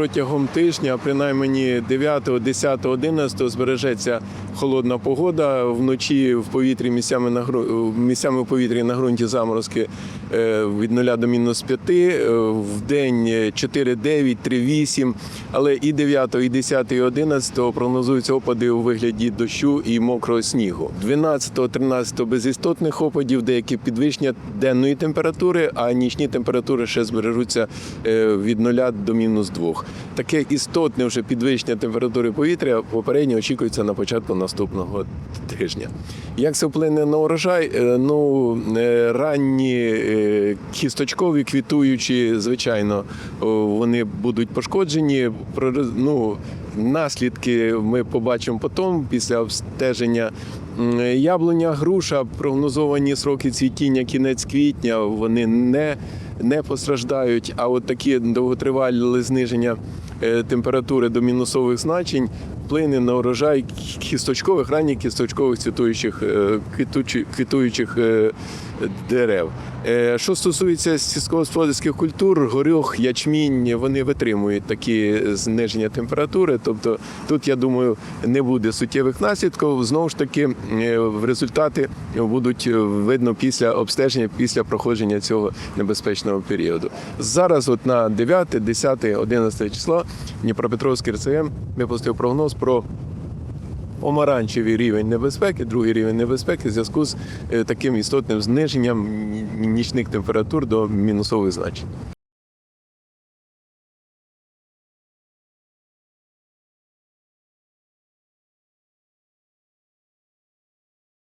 протягом тижня, принаймні 9, 10, 11 збережеться холодна погода. Вночі в повітрі місцями на місцями в повітрі на ґрунті заморозки е, від 0 до мінус 5, е, в день 4-9, 3-8, але і 9, і 10, і 11 прогнозуються опади у вигляді дощу і мокрого снігу. 12, 13 без істотних опадів, деякі підвищення денної температури, а нічні температури ще збережуться е, від 0 до мінус 2. Таке істотне вже підвищення температури повітря попередньо очікується на початку наступного тижня. Як це вплине на урожай? Е, Ну, е, ранні е, кісточкові квітуючі, звичайно, вони будуть пошкоджені. Ну, наслідки ми побачимо потім після обстеження. Яблуня, груша, прогнозовані сроки цвітіння кінець квітня, вони не, не постраждають. А от такі довготривалі зниження е, температури до мінусових значень вплине на урожай кісточкових, ранніх кісточкових цвітуючих, е, квітуючих е, дерев. Е, Що стосується сільськогосподарських культур, горох, ячмінь, вони витримують такі зниження температури. Тобто тут, я думаю, не буде суттєвих наслідків. Знову ж таки, результати будуть видно після обстеження, після проходження цього небезпечного періоду. Зараз, от на 9, 10, 11 число, Дніпропетровський РЦМ випустив прогноз про помаранчевий рівень небезпеки, другий рівень небезпеки в зв'язку з е, таким істотним зниженням нічних температур до мінусових значень.